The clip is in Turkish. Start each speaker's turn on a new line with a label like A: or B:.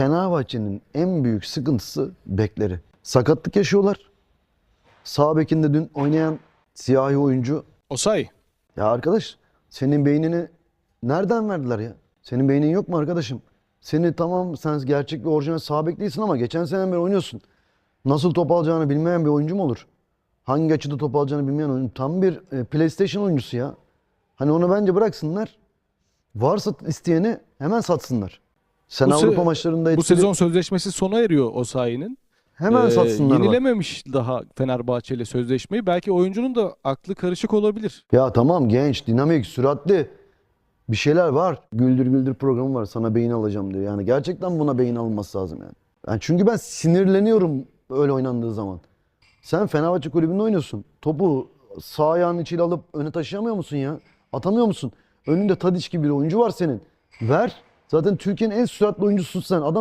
A: Fenerbahçe'nin en büyük sıkıntısı bekleri. Sakatlık yaşıyorlar. Sağ bekinde dün oynayan siyahi oyuncu
B: Osay.
A: ya arkadaş senin beynini nereden verdiler ya? Senin beynin yok mu arkadaşım? Seni tamam sen gerçek bir orijinal sağ bek değilsin ama geçen sene beri oynuyorsun. Nasıl top alacağını bilmeyen bir oyuncu mu olur? Hangi açıda top alacağını bilmeyen oyuncu. Tam bir e, PlayStation oyuncusu ya. Hani onu bence bıraksınlar. Varsa isteyeni hemen satsınlar. Sen
B: Bu se-
A: Avrupa maçlarında
B: Bu
A: etkili-
B: sezon sözleşmesi sona eriyor Osayi'nin.
A: hemen
B: Ee,
A: satsınlar. bak.
B: Yenilememiş daha Fenerbahçe ile sözleşmeyi. Belki oyuncunun da aklı karışık olabilir.
A: Ya tamam genç, dinamik, süratli bir şeyler var. Güldür Güldür programı var sana beyin alacağım diyor. Yani gerçekten buna beyin alınması lazım yani. yani çünkü ben sinirleniyorum öyle oynandığı zaman. Sen Fenerbahçe kulübünde oynuyorsun. Topu sağ ayağın içiyle alıp öne taşıyamıyor musun ya? Atamıyor musun? Önünde Tadiç gibi bir oyuncu var senin. Ver. Zaten Türkiye'nin en süratli oyuncususun sen. Adam